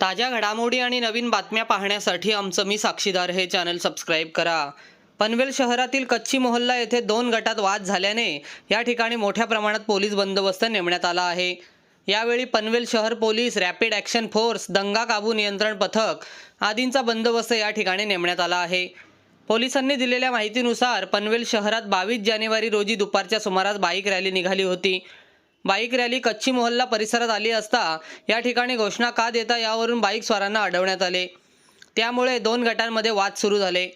ताज्या घडामोडी आणि नवीन बातम्या पाहण्यासाठी आमचं मी साक्षीदार हे चॅनल सबस्क्राईब करा. पनवेल शहरातील कच्ची मोहल्ला येथे दोन गटात वाद झाल्याने या ठिकाणी मोठ्या प्रमाणात पोलीस बंदोबस्त नेमण्यात आला आहे. यावेळी पनवेल शहर पोलीस रॅपिड ॲक्शन फोर्स दंगा काबू नियंत्रण पथक आदींचा बंदोबस्त या ठिकाणी नेमण्यात आला आहे. पोलिसांनी दिलेल्या माहितीनुसार पनवेल शहरात बावीस जानेवारी रोजी दुपारच्या सुमारास बाईक रॅली निघाली होती. बाईक रॅली कच्ची मोहल्ला परिसरात आली असता या ठिकाणी घोषणा का देता यावरून बाईक स्वारांना अडवण्यात आले. त्यामुळे दोन गटांमध्ये वाद सुरू झाले.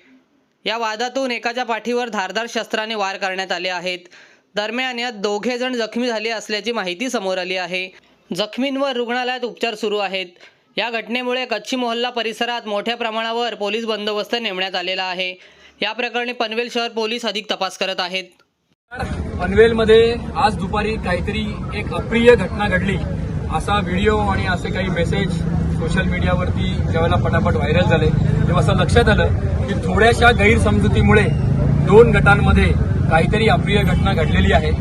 या वादातून एकाच्या पाठीवर धारदार शस्त्राने वार करण्यात आले आहेत. दरम्यान यात दोघे जण जखमी झाले असल्याची माहिती समोर आली आहे. जखमींवर रुग्णालयात उपचार सुरू आहेत. या घटनेमुळे कच्ची मोहल्ला परिसरात मोठ्या प्रमाणावर पोलीस बंदोबस्त नेमण्यात आलेला आहे. या प्रकरणी पनवेल शहर पोलीस अधिक तपास करत आहेत. पनवेलमध्ये आज दुपारी काहीतरी एक अप्रिय घटना घडली. असा व्हिडिओ आणि असे काही मेसेज सोशल मीडियावरती ज्यावेळेला पटापट व्हायरल झाले तेव्हा असं लक्षात आलं की थोड्याशा गैरसमजुतीमुळे दोन गटांमध्ये काहीतरी अप्रिय घटना घडलेली आहे.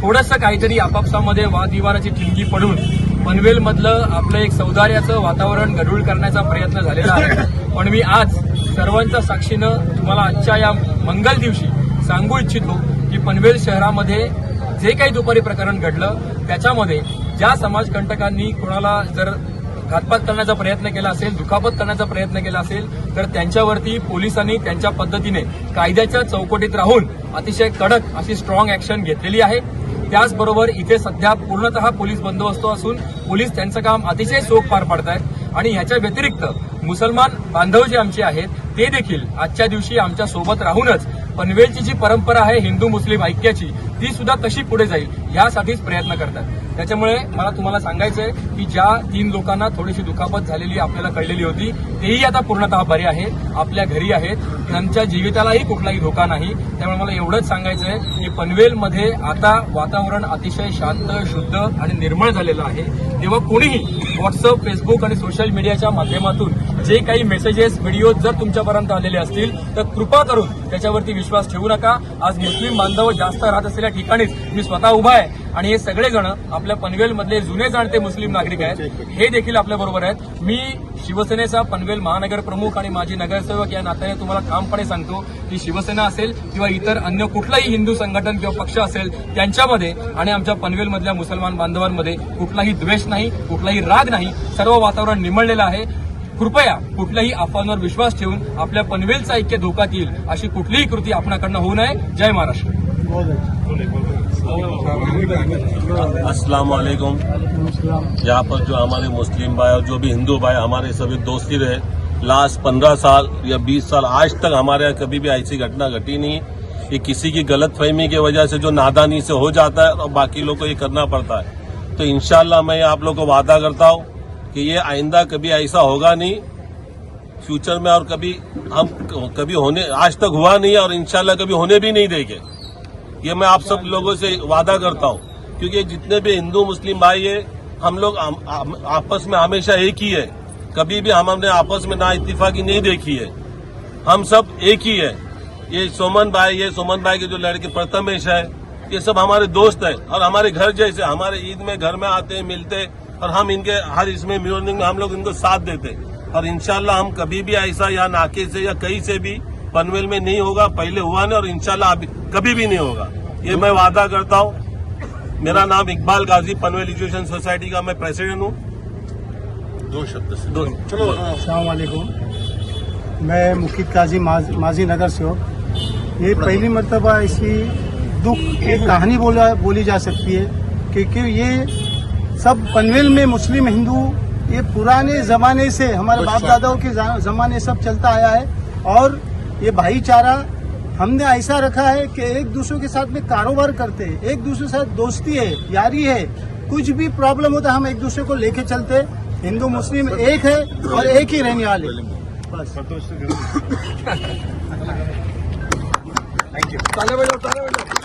थोडंसं काहीतरी आपापसामध्ये वादविवादाची ठिणगी पडून पनवेलमधलं आपलं एक सौदार्याचं वातावरण गढूळ करण्याचा प्रयत्न झालेला आहे. पण मी आज सर्वांच्या साक्षीनं तुम्हाला आजच्या या मंगल दिवशी सांगू इच्छितो की पनवेल शहरामध्ये जे काही दुपारी प्रकरण घडलं त्याच्यामध्ये ज्या समाजकंटकांनी कोणाला जर घातपात करण्याचा प्रयत्न केला असेल दुखापत करण्याचा प्रयत्न केला असेल तर त्यांच्यावरती पोलिसांनी त्यांच्या पद्धतीने कायद्याच्या चौकटीत राहून अतिशय कडक अशी स्ट्रॉंग ऍक्शन घेतलेली आहे. त्याचबरोबर इथे सध्या पूर्णतः पोलीस बंदोबस्त असून पोलीस त्यांचं काम अतिशय चोख पार पाडतायत आहेत आणि ह्याच्या व्यतिरिक्त मुसलमान बांधव जे आमचे आहेत ते देखील आजच्या दिवशी आमच्यासोबत राहूनच पनवेलची जी परंपरा आहे हिंदू मुस्लिम ऐक्याची ती सुद्धा कशी पुढे जाईल यासाठीच प्रयत्न करतात. त्याच्यामुळे मला तुम्हाला सांगायचंय की ज्या तीन लोकांना थोडीशी दुखापत झालेली आपल्याला कळलेली होती तेही आता पूर्णतः बरे आहेत आपल्या घरी आहेत. त्यांच्या जीवितालाही कुठलाही धोका नाही. त्यामुळे मला एवढंच सांगायचंय की पनवेलमध्ये आता वातावरण अतिशय शांत शुद्ध आणि निर्मळ झालेलं आहे. तेव्हा कोणीही व्हॉट्सअप फेसबुक आणि सोशल मीडियाच्या माध्यमातून जे काही मेसेजेस व्हिडिओ जर तुमच्यापर्यंत आलेले असतील तर कृपा करून त्याच्यावरती विश्वास ठेवू नका. आज मुस्लिम बांधव जास्त राहत असलेल्या ठिकाणीच मी स्वतः उभा आहे. आणि हे सगळेजण आपल्या पनवेलमधले जुने जाणते मुस्लिम नागरिक आहेत. हे देखील आपल्या बरोबर आहेत. मी शिवसेनेचा पनवेल महानगर प्रमुख आणि माजी नगरसेवक या नात्याने तुम्हाला ठामपणे सांगतो की शिवसेना असेल किंवा इतर अन्य कुठलाही हिंदू संघटन किंवा पक्ष असेल त्यांच्यामध्ये आणि आमच्या पनवेलमधल्या मुसलमान बांधवांमध्ये कुठलाही द्वेष नाही कुठलाही राग नाही. सर्व वातावरण निमळलेलं आहे. कृपया कुठल्याही अफवांवर विश्वास ठेवून आपल्या पनवेलचा ऐक्य धोक्यात येईल अशी कुठलीही कृती आपणाकडनं होऊ नये. जय महाराष्ट्र. अस्सलाम वालेकुम यहाँ पर जो हमारे मुस्लिम भाई और जो भी हिंदू भाई, हमारे सभी दोस्ती रहे। लास्ट पंद्रह साल या बीस साल आज तक हमारे यहाँ कभी भी ऐसी घटना घटी नहीं ये किसी की गलत फहमी की वजह से जो नादानी से हो जाता है और बाकी लोग को ये करना पड़ता है। तो इनशाला मैं आप लोग को वादा करता हूँ कि ये आइंदा कभी ऐसा होगा नहीं। फ्यूचर में और कभी हम कभी होने, आज तक हुआ नहीं और इनशाला कभी होने भी नहीं देंगे। ये मैं आप सब लोगों से वादा करता हूँ, क्योंकि जितने भी हिंदू, मुस्लिम भाई है, हम लोग आपस में हमेशा एक ही है। कभी भी हम हमने आपस में ना इत्तेफाकी नहीं देखी है। हम सब एक ही है। ये सोमन भाई, ये सोमन भाई के जो लड़के प्रथमेश है, ये सब हमारे दोस्त है, और हमारे घर जैसे, हमारे ईद में घर में आते हैं, मिलते हैं, और हम इनके, हर इसमें मॉर्निंग में हम लोग इनको साथ देते हैं। और इनशाला हम कभी भी ऐसा या नाके से या कहीं से भी पनवेल में नहीं होगा पहले हुआ नहीं और इंशाल्लाह अभी कभी भी नहीं होगा। ये मैं वादा करता हूँ। मेरा नाम इकबाल गाजी पनवेल एजुकेशन सोसाइटी का मैं प्रेसिडेंट हूँ। दो शब्द से। दो। अलैक्म मैं मुखित काजी माज, माजी नगर से हूँ। ये पहली मरतबा ऐसी दुख एक कहानी बोला बोली जा सकती है क्योंकि ये सब पनवेल में मुस्लिम हिंदू ये पुराने जमाने से हमारे बाप दादाओं के जमाने सब चलता आया है और ये भाईचारा हमने ऐसा रखा है कि एक दूसरे के साथ में कारोबार करते हैं एक दूसरे के साथ दोस्ती है यारी है। कुछ भी प्रॉब्लम होता है हम एक दूसरे को लेके चलते हिंदू मुस्लिम एक है और एक ही रहने वाले। बस। चालेल